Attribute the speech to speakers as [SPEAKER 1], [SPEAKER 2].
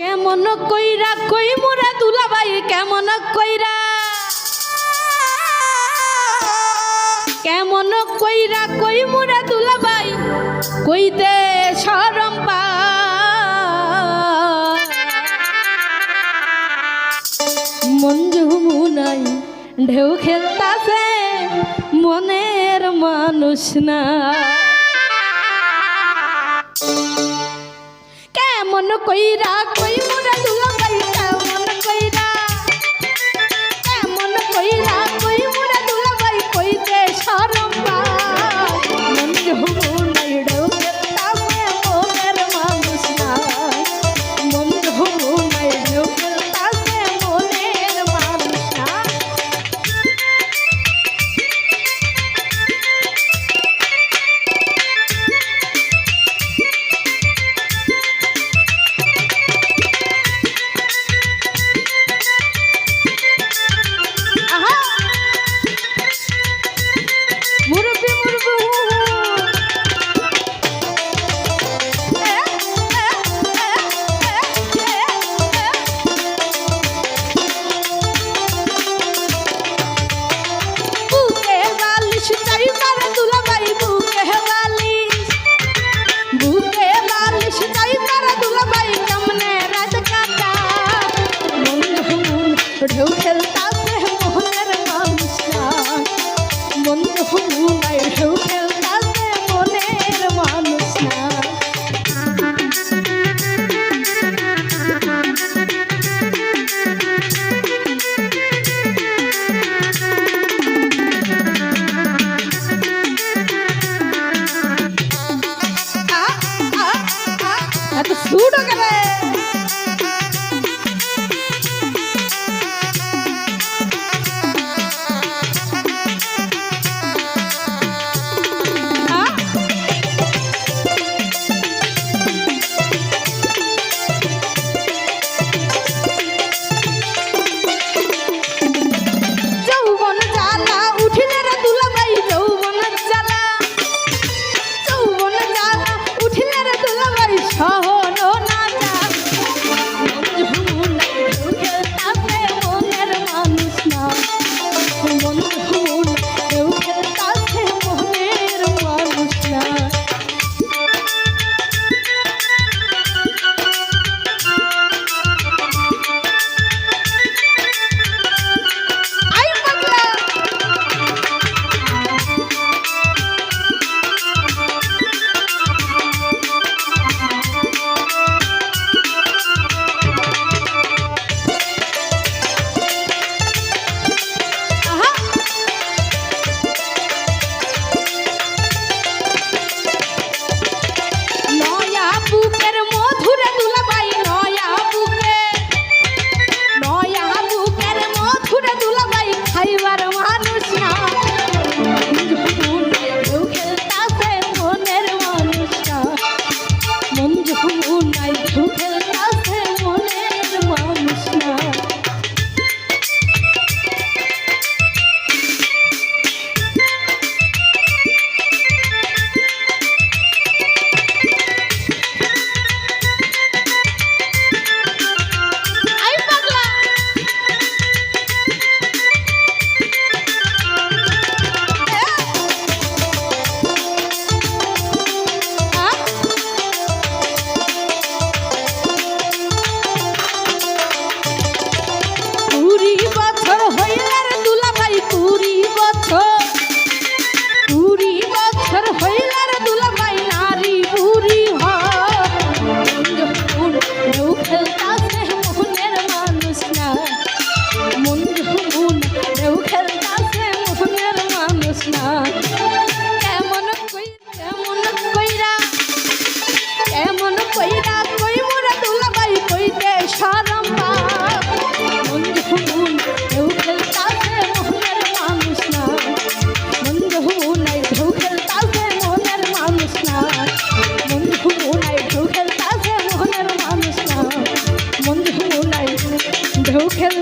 [SPEAKER 1] কেমন কইরা কই মোরা দুলাবাই কেমন কইরা কেমন কইরা কই মোরা দুলাবাই কইতে সরম পায়। মঞ্জু মুনাই ঢেউ খেলতাছে, মনের মানুষ না মন কইরা কই মোরা But who cares? Joe Kelly.